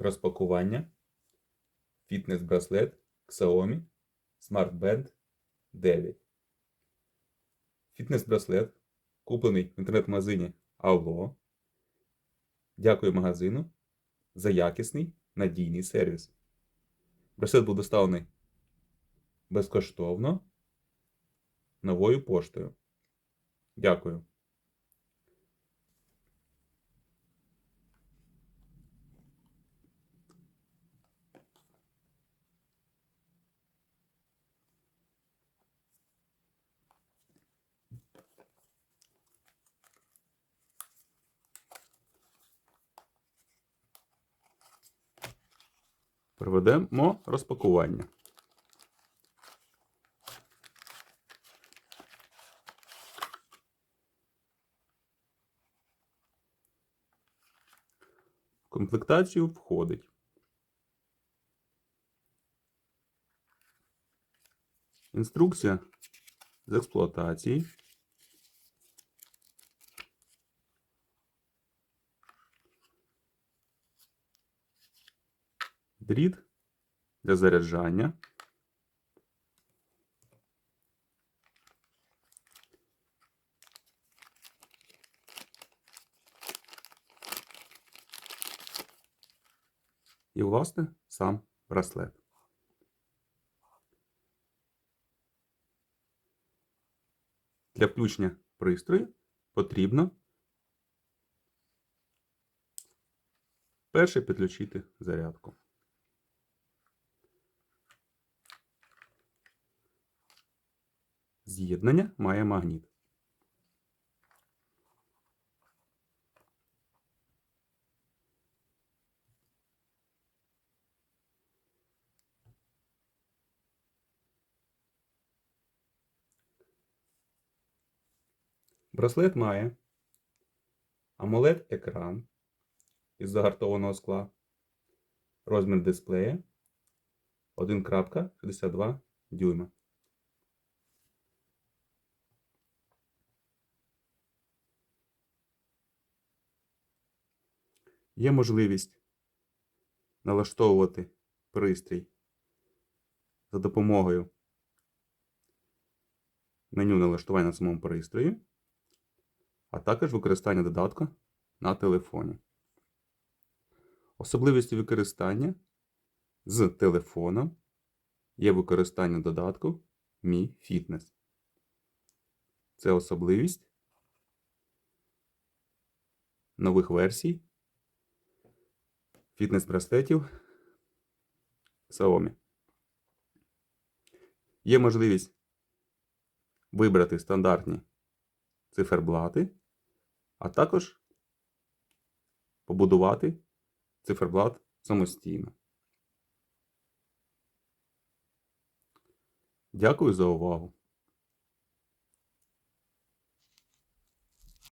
Розпакування. Фітнес-браслет Xiaomi Smart Band 9. Фітнес-браслет куплений в інтернет-магазині Allo. Дякую магазину за якісний надійний сервіс. Браслет був доставлений безкоштовно новою поштою. Дякую. Проведемо розпакування. В комплектацію входить інструкція з експлуатації. Дріт для заряджання. І, власне, сам браслет. Для включення пристрою потрібно перше підключити зарядку. З'єднання має магніт. Браслет має AMOLED екран із загартованого скла, розмір дисплея 1.62 дюйма. Є можливість налаштовувати пристрій за допомогою меню налаштування на самому пристрої, а також використання додатка на телефоні. Особливістю використання з телефоном є використання додатку Mi Fitness. Це особливість нових версій фітнес-браслетів Xiaomi. Є можливість вибрати стандартні циферблати, а також побудувати циферблат самостійно. Дякую за увагу!